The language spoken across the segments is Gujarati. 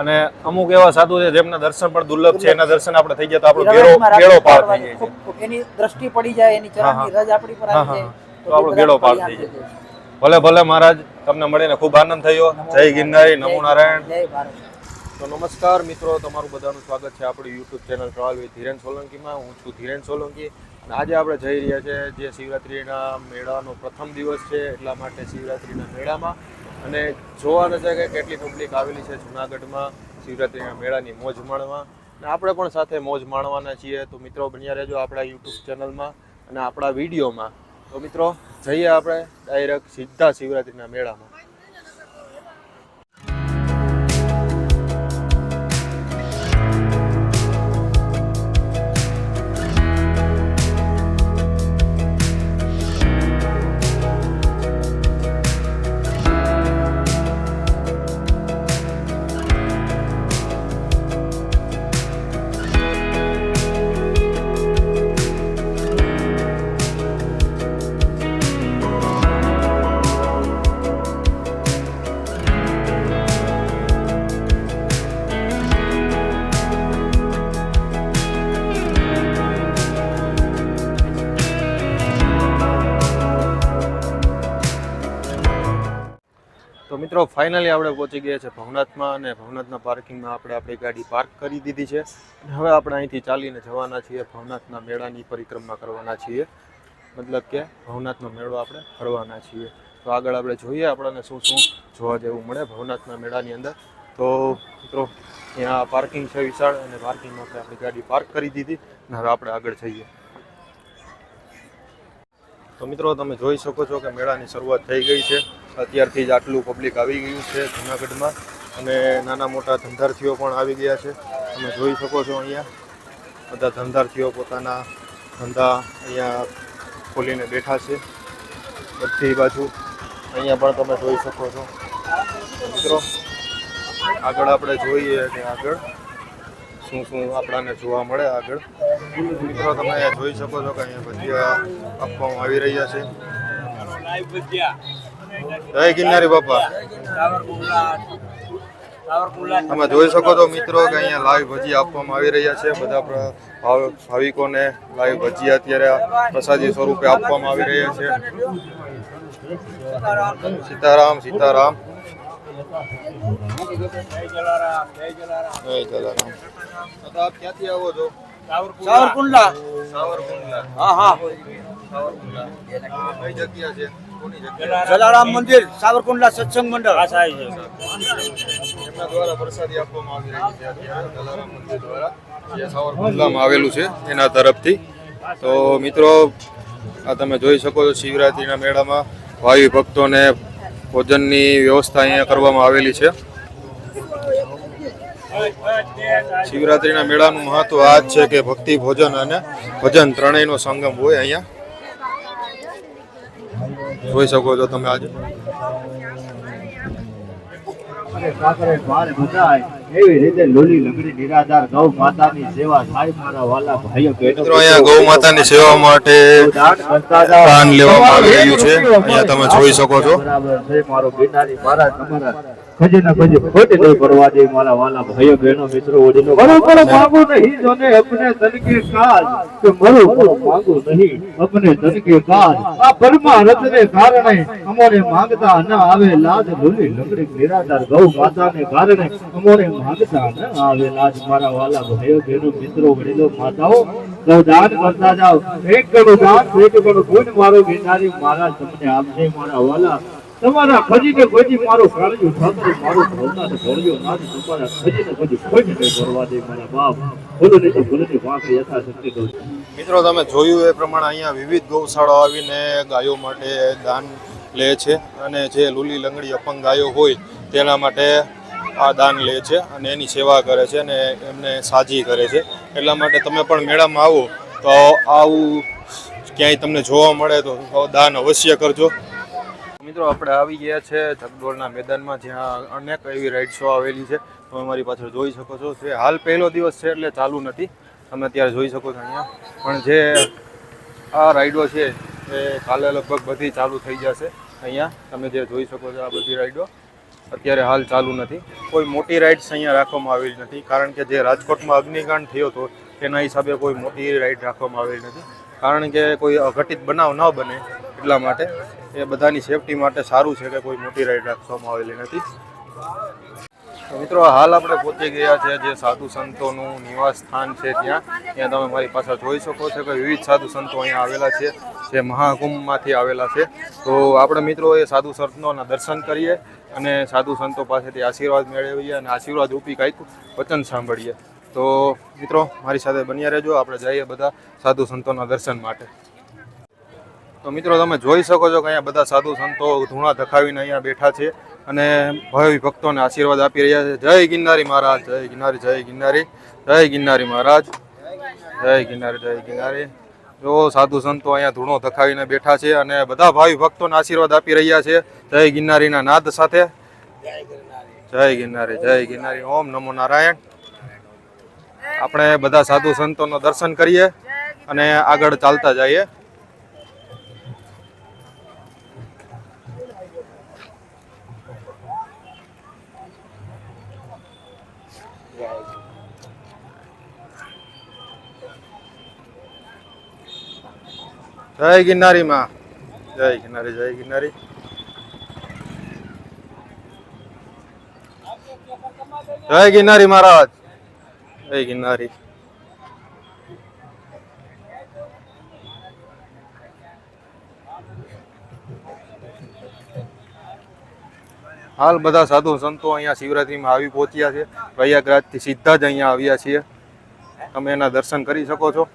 અને અમુક એવા સાધુ છે જેમના દર્શન પણ દુર્લભ છે એના દર્શન આપણે થઈ ગયા તો આપણો ગેળો ગેળો પાર થઈ જાય એની દ્રષ્ટિ પડી જાય એની ચરણની રજ આપણી પર આવી જાય. તો આપણો ગેળો પાર થઈ જાય. ભલે ભલે મહારાજ તમને મળીને ખૂબ આનંદ થયો. જય ગિરનારી નમો નારાયણ. જય ભારત. તો નમસ્કાર મિત્રો તમારું બધાનું સ્વાગત છે આપણી YouTube channel travel with Dhiren સોલંકીમાં. હું છું ધીરેન સોલંકી. આજે આપણે જઈ રહ્યા છે જે શિવરાત્રિના મેળાનો પ્રથમ દિવસ છે એટલા માટે શિવરાત્રિના મેળામાં. અને જોવાનું છે કે કેટલી પબ્લિક આવેલી છે જુનાગઢમાં શિવરાત્રિના મેળાની મોજ માણવા. અને આપણે પણ સાથે મોજ માણવાના છીએ. તો મિત્રો બન્યા રહેજો આપણા યુટ્યુબ ચેનલમાં અને આપણા વિડીયોમાં. તો મિત્રો જઈએ આપણે ડાયરેક્ટ સીધા શિવરાત્રિના મેળામાં. મિત્રો ફાઇનલી આપણે પહોંચી ગયા છે ભવનાથમાં અને ભવનાથના પાર્કિંગમાં આપણે આપણી ગાડી પાર્ક કરી દીધી છે. અને હવે આપણે અહીંથી ચાલીને જવાના છીએ ભવનાથના મેળાની પરિક્રમા કરવાના છીએ. મતલબ કે ભવનાથનો મેળો આપણે ફરવાના છીએ. તો આગળ આપણે જોઈએ આપણને શું શું જોવા જેવું મળે ભવનાથના મેળાની અંદર. તો મિત્રો ત્યાં પાર્કિંગ છે વિશાળ અને પાર્કિંગમાં આપણે આપણી ગાડી પાર્ક કરી દીધી અને હવે આપણે આગળ જઈએ. તો મિત્રો, તમે જોઈ શકો છો કે મેળાની શરૂઆત થઈ ગઈ છે. અત્યારથી જ આટલું પબ્લિક આવી ગયું છે જુનાગઢમાં અને નાના મોટા ધંધાર્થીઓ પણ આવી ગયા છે. તમે જોઈ શકો છો અહીંયા. બધા ધંધાર્થીઓ પોતાના ધંધા અહીંયા ખોલીને બેઠા છે. બધી બાજુ. અહીંયા પણ તમે જોઈ શકો છો. મિત્રો, આગળ આપણે જોઈએ કે આગળ શું શું આપણાને જોવા મળે આગળ. મિત્રો, તમે અહીંયા જોઈ શકો છો કે અહીંયા ભજીયા આપવામાં આવી રહ્યા છે. જય ગિરનારી બાપા. તમે જોઈ શકો છો મિત્રો કે અહીંયા લાઈવ ભજી આપવામાં આવી રહ્યા છે. બધા ભાવ- ભાવિકોને લાઈવ ભજીયા અત્યારે પ્રસાદી સ્વરૂપે આપવામાં આવી રહ્યા છે. સીતારામ સીતારામ. જય જલારામ. તો આપ ક્યાંથી આવો છો? સાવરકુંડલા. સાવરકુંડલા. હા હા. સાવરકુંડલા. કઈ જગ્યા છે? જલારામ મંદિર સાવરકુંડલા સત્સંગ મંડળ. એમના દ્વારા પ્રસાદી આપવામાં આવી રહી છે જલારામ મંદિર દ્વારા જે સાવરકુંડલામાં આવેલું છે એના તરફથી. તો મિત્રો આ તમે જોઈ શકો છો શિવરાત્રિના મેળામાં ભાવિ ભક્તોને ભોજનની વ્યવસ્થા અહીંયા કરવામાં આવેલી છે. શિવરાત્રિના મેળાનું મહત્વ આ જ છે કે ભક્તિ ભોજન અને ભજન ત્રણેયનો સંગમ હોય અહીંયા. જોઈ શકો છો તમે આજે. કાકરે બાર બધાય એવી રીતે લોલી લંગડી નિરાધાર ગૌ માતાની સેવા થાય મારા વાલા ભાઈઓ મિત્રો અહીંયા ગૌ માતાની સેવા માટે દાન કરતા જાઓ. દાન લેવામાં આવી રહ્યું છે. અહીંયા તમે જોઈ શકો છો. બરાબર છે મારો તમારા ખજે ના ખજે ખોટ નહીં પડવા દે મારા વાલા ભાઈઓ બહેનો મિત્રો વડીલો. બરોબર માંગુ નહીં જોને અપને તન કે કે મરો મરો માંગુ નહીં અપને તન કે આ પરમારથ ને કારણે અમોને માંગતા ન આવે લાજ લોલી લંગડી નિરાધાર ગૌ માતાને કારણે અમોને માંગતા ન આવે લાજ. મારા વાલા ભાઈઓ બહેનો મિત્રો વડીલો માતાઓ દાન કરતા જાઓ. એક કણું દાન એક કણું ગુણ મારો ગિરનારી મહારાજ તમને આપશે. મારા વાલા તમારા ખજીને ખોજી મારો કાળજો ઠાકર, મારો ભવનાથ ભળ્યો, નાથ તમારા ખજીને ખોજી ખોજ નહીં ભરવા દે મારા બાપ. બોલો નહીં બોલોની વાંક યથાશક્તિ દઉં. મિત્રો, તમે જોયું એ પ્રમાણે અહીંયા વિવિધ ગૌશાળાઓ આવીને ગાયો માટે દાન લે છે અને જે લૂલી લંગડી અપંગ ગાયો હોય તેના માટે આ દાન લે છે અને એની સેવા કરે છે અને એમને સાજી કરે છે. એટલા માટે તમે પણ મેળામાં આવો તો આવું ક્યાંય તમને જોવા મળે તો દાન અવશ્ય કરજો. મિત્રો, આપણે આવી ગયા છે જગદોળના મેદાનમાં, જ્યાં અનેક એવી રાઇડ્સો આવેલી છે. તમે મારી પાછળ જોઈ શકો છો. જે હાલ પહેલો દિવસ છે એટલે ચાલુ નથી. તમે અત્યારે જોઈ શકો છો અહીંયા. પણ જે આ રાઈડો છે, એ કાલે લગભગ બધી ચાલુ થઈ જશે. અહીંયા તમે જે જોઈ શકો છો આ બધી રાઈડો અત્યારે હાલ ચાલુ નથી. કોઈ મોટી રાઇડ્સ અહીંયા રાખવામાં આવેલી નથી. કારણ કે જે રાજકોટમાં અગ્નિકાંડ થયો હતો, તેના હિસાબે કોઈ મોટી રાઇડ રાખવામાં આવેલી નથી. કારણ કે કોઈ અઘટિત બનાવ ન બને. એટલા માટે. એ બધાની સેફટી માટે સારું છે કે કોઈ મોટી રાઈડ રાખવામાં આવેલી નથી. મિત્રો, હાલ આપણે પહોંચી ગયા છે જે સાધુ સંતોનું નિવાસ સ્થાન છે ત્યાં. ત્યાં તમે મારી પાસે જોઈ શકો છો કે વિવિધ સાધુ સંતો અહીંયા આવેલા છે, જે મહાકુંભમાંથી આવેલા છે. તો આપણે મિત્રો એ સાધુ સંતોના દર્શન કરીએ અને સાધુ સંતો પાસેથી આશીર્વાદ મેળવીએ અને આશીર્વાદ રૂપી કાંઈક વચન સાંભળીએ. તો મિત્રો, મારી સાથે બન્યા રહેજો. આપણે જઈએ બધા સાધુ સંતોના દર્શન માટે. તો મિત્રો, તમે જોઈ શકો છો કે અહીંયા બધા સાધુ સંતો ધૂણા ધખાવીને અહીંયા બેઠા છે અને ભાવિ ભક્તોને આશીર્વાદ આપી રહ્યા છે. જય ગિરનારી મહારાજ, જય ગિરનારી જય ગિરનારી જય ગિરનારી મહારાજ, જય ગિરનારી જય ગિરનારી. જો સાધુ સંતો અહીંયા ધૂણો ધખાવીને બેઠા છે અને બધા ભાવિ ભક્તોને આશીર્વાદ આપી રહ્યા છે. જય ગિરનારીના નાદ સાથે. જય ગિરનારી જય ગિરનારી. ઓમ નમો નારાયણ. આપણે બધા સાધુ સંતોનો દર્શન કરીએ અને આગળ ચાલતા જઈએ. જય ગિરનારી માં જય ગિરનારી જય ગિરનારી. જય ગિરનારી મહારાજ. જય ગિરનારી. હાલ બધા સાધુ સંતો અહીંયા શિવરાત્રીમાં આવી પહોંચ્યા છે. પ્રયાગરાજથી સીધા જ અહીંયા આવ્યા છીએ. તમે એના દર્શન કરી શકો છો.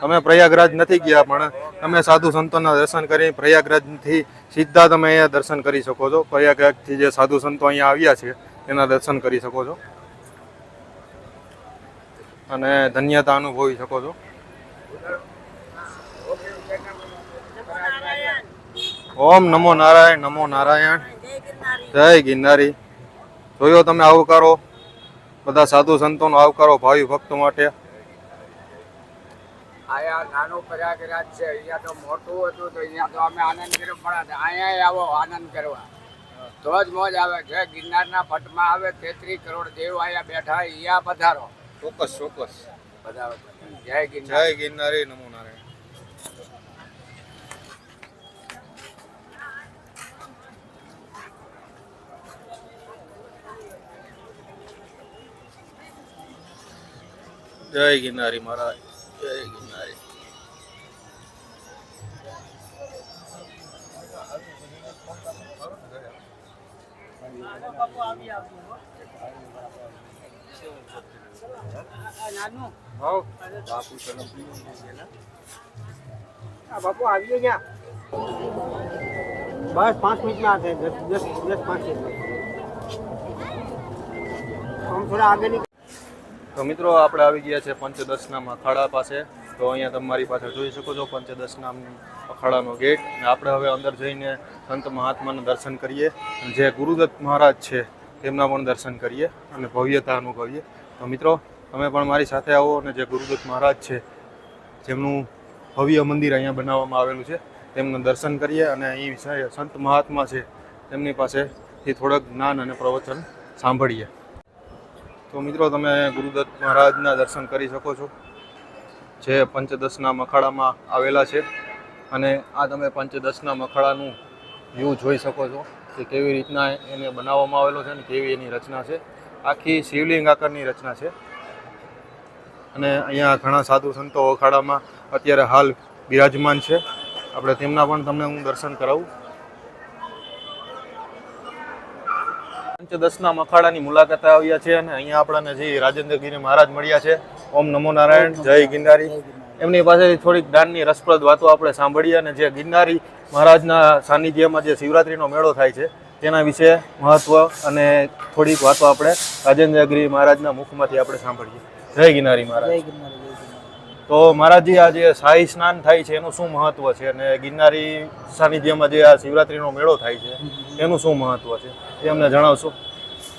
તમે પ્રયાગરાજ નથી ગયા, પણ તમે સાધુ સંતોના દર્શન કરી પ્રયાગરાજથી સીધા તમે અહીંયા દર્શન કરી શકો છો. પ્રયાગરાજથી જે સાધુ સંતો અહીંયા આવ્યા છે, એના દર્શન કરી શકો છો. અને ધન્યતા અનુભવી શકો છો. ઓમ નમો નારાયણ નમો નારાયણ. જય ગિરનારી. જોયો તમે આવકારો? બધા સાધુ સંતોનો આવકારો ભાવિ ભક્તો માટે. આયા નાનું પ્રયાગરાજ છે અહીંયા તો મોટું હતું તો અહીંયા તો અમે આનંદ કર્યો પણ અહીંયા આવો આનંદ કરવા. તો જ મોજ આવે જે ગિરનારના પટમાં આવે તેત્રીસ કરોડ દેવ અહીંયા બેઠા અહીંયા પધારો. ચોક્કસ ચોક્કસ. પધારો. જય ગિરનાર. જય ગિરનારી નમો નારાયણ. જય ગિરનારી મહારાજ. જય ગિરનારી બાપુ આવીએ ક્યાં બસ પાંચ મિનિટમાં દસ દસ દસ, પાંચ મિનિટ. આમ થોડા આગળ તો મિત્રો આપણે આવી ગયા છે પંચદશના અખાડા પાસે. તો અહીંયા તમારી પાસે જોઈ શકો છો પંચદશના અખાડાનો ગેટ. અને આપણે હવે અંદર જઈને સંત મહાત્માના દર્શન કરીએ. જે ગુરુદત્ત મહારાજ છે, તેમના પણ દર્શન કરીએ અને ભવ્યતા અનુભવીએ. તો મિત્રો, તમે પણ મારી સાથે આવો અને જે ગુરુદત્ત મહારાજ છે, જેમનું ભવ્ય મંદિર અહીંયા બનાવવામાં આવેલું છે, તેમનું દર્શન કરીએ અને અહીં સંત મહાત્મા છે, તેમની પાસેથી થોડુંક જ્ઞાન અને પ્રવચન સાંભળીએ. તો મિત્રો તમે ગુરુદત્ત મહારાજના દર્શન કરી શકો છો, જે પંચદશના મખાડામાં આવેલા છે. અને આ તમે પંચદશના મખાડાનું વ્યૂ જોઈ શકો છો કે કેવી રીતના એને બનાવવામાં આવેલો છે અને કેવી એની રચના છે. આખી શિવલિંગ આકારની રચના છે. અને અહીંયા ઘણા સાધુ સંતો અખાડામાં અત્યારે હાલ બિરાજમાન છે. આપણે તેમના પણ તમને હું દર્શન કરાવું. પંચદશના મખાડાની મુલાકાતે આવ્યા છે અને અહીંયા આપણને જે રાજેન્દ્રગીરી મહારાજ મળ્યા છે ઓમ નમો નારાયણ જય ગિરનારી. એમની પાસેથી થોડીક જ્ઞાનની રસપ્રદ વાતો આપણે સાંભળીએ અને જે ગિરનારી મહારાજના સાનિધ્યમાં જે શિવરાત્રીનો મેળો થાય છે તેના વિશે મહત્વ અને થોડીક વાતો આપણે રાજેન્દ્રગીરી મહારાજના મુખમાંથી આપણે સાંભળીએ. જય ગિરનારી મહારાજ. તો મહારાજજી આ જે શાહી સ્નાન થાય છે એનું શું મહત્વ છે? અને ગિરનારી સાનિધ્યમાં જે આ શિવરાત્રીનો મેળો થાય છે એનું શું મહત્વ છે? એ અમને જણાવશો.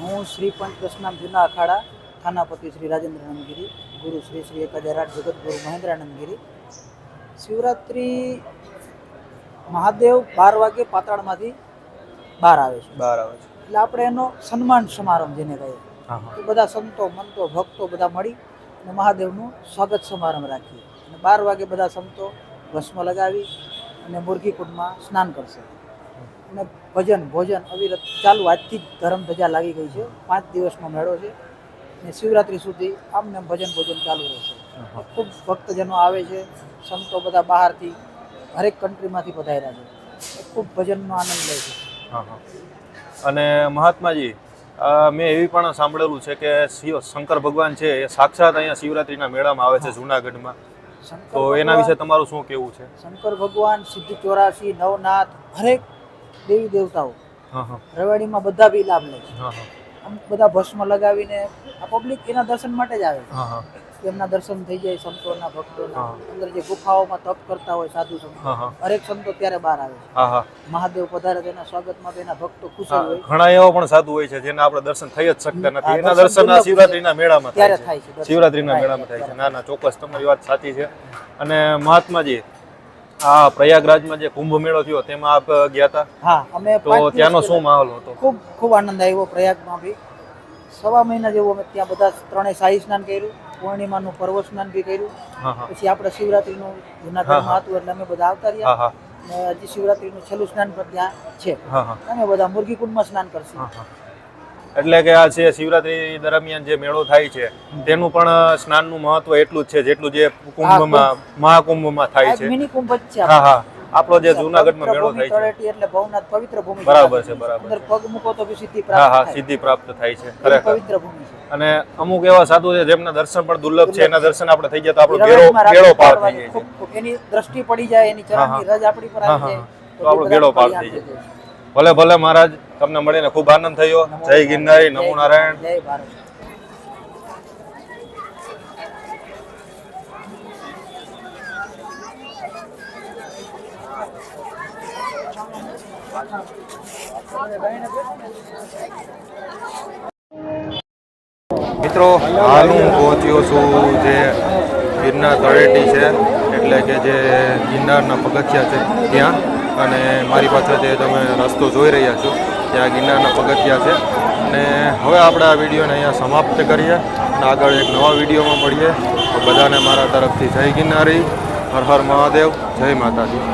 હું શ્રી પંચદશનામ જૂના અખાડા થાનાપતિ શ્રી રાજેન્દ્રનંદગીરી ગુરુ શ્રી શ્રી એક હજાર આઠ જગતગુરુ મહેન્દ્રાનંદગીરી શિવરાત્રિ મહાદેવ બાર વાગે પાતાળમાંથી બહાર આવે છે. બહાર આવે છે. એટલે આપણે એનો સન્માન સમારંભ જેને કહીએ. હા બધા સંતો મંતો ભક્તો બધા મળી અને મહાદેવનું સ્વાગત સમારંભ રાખીએ. અને બાર વાગે બધા સંતો ભસ્મ લગાવી અને મુરગીકુંડમાં સ્નાન કરશે. અને ભજન ભોજન અવિરત ચાલુ આજથી જ ધર્મ ધજા લાગી ગઈ છે. પાંચ દિવસનો મેળો છે અને શિવરાત્રી સુધી આમને આમ ભજન ભોજન ચાલુ રહેશે ખૂબ ભક્તજનો આવે છે સંતો બધા બહારથી હરેક કન્ટ્રીમાંથી પધાર્યા છે. ખૂબ ભજનનો આનંદ લે છે. અને મહાત્માજી મેં એવી પણ સાંભળેલું છે કે શિવ શંકર ભગવાન છે એ સાક્ષાત અહીંયા શિવરાત્રીના મેળામાં આવે છે જુનાગઢમાં. તો એના વિશે તમારું શું કેવું છે? શંકર ભગવાન સિદ્ધિ ચોરાસી નવનાથ હરેક દેવી દેવતાઓ. રવાડીમાં બધા બી લાભ લે છે. અમુક બધા ભસ્મ લગાવીને આ પબ્લિક એના દર્શન માટે જ આવે છે. એમના દર્શન થઈ જાય સંતોના ભક્તોના. અંદર જે ગુફાઓમાં તપ કરતા હોય સાધુ સંતો. હરેક સંતો ત્યારે બહાર આવે છે. મહાદેવ પધારે તેના સ્વાગતમાં તેના ભક્તો ખુશ હોય. ઘણા એવા પણ સાધુ હોય છે જેના આપણે દર્શન થઈ જ શકતા નથી. એના દર્શન શિવરાત્રીના મેળામાં ત્યારે થાય છે શિવરાત્રીના મેળામાં થાય છે. ના ના ચોક્કસ તમારી વાત સાચી છે. અને મહાત્માજી આ પ્રયાગરાજમાં જે કુંભ મેળો થયો તેમાં આપ ગયા હતા હા અમે તો ત્યાંનો શું માહોલ હતો? ખૂબ ખૂબ આનંદ આવ્યો પ્રયાગમાં બી. સવા મહિના જેવું અમે ત્યાં બધા ત્રણેય શાહી સ્નાન કર્યું પૂર્ણિમાનું પર્વ સ્નાન બી કર્યું. હા હા. પછી આપણે શિવરાત્રીનું હા, હા. જુનાગઢમાં હતું એટલે અમે બધા આવતા રહ્યા. હા ને હજી શિવરાત્રીનું છેલ્લું સ્નાન પણ ત્યાં છે. હા હા. અમે બધા મુરગીકુંડમાં સ્નાન કરશું. હા, હા. એટલે કે આ છે શિવરાત્રી દરમિયાન જે મેળો થાય છે તેનું પણ સ્નાનનું મહત્વ એટલું જ છે જેટલું જે કુંભમાં મહાકુંભમાં થાય છે. હા હા. આપણો. જે જુનાગઢમાં મેળો થાય છે. એટલે ભવનાથ પવિત્ર ભૂમિ બરાબર છે, બરાબર અંદર પગ મૂકો તો સિદ્ધિ પ્રાપ્ત હા થાય. સિદ્ધિ પ્રાપ્ત થાય છે ખરેખર. પવિત્ર ભૂમિ છે. અને અમુક એવા સાધુ છે જેમના દર્શન પણ દુર્લભ છે એના દર્શન આપણે થઈ જાય તો આપણો બેડો રાખી પાર થઈ જાય એની દ્રષ્ટિ પડી જાય એની ચરણની રજ આપણી પર આવી જાય તો આપણો એ પાર થઈ. જાય. ભલે ભલે મહારાજ તમને મળીને ખૂબ આનંદ થયો. જય ગિરનારી નમો નારાયણ. જય ભારત. મિત્રો હાલ હું પહોંચ્યો છું જે ગિરનાર તળેટી છે એટલે કે જે ગિરનારના પગથિયા છે ત્યાં. અને મારી પાછળ જે તમે રસ્તો જોઈ રહ્યા છો ત્યાં ગિરનારના પગથિયા છે. અને હવે આપણે આ વિડીયોને અહીંયા સમાપ્ત કરીએ અને આગળ એક નવા વિડીયોમાં મળીએ. બધાને મારા તરફથી જય ગિરનારી, હર હર મહાદેવ, જય માતાજી.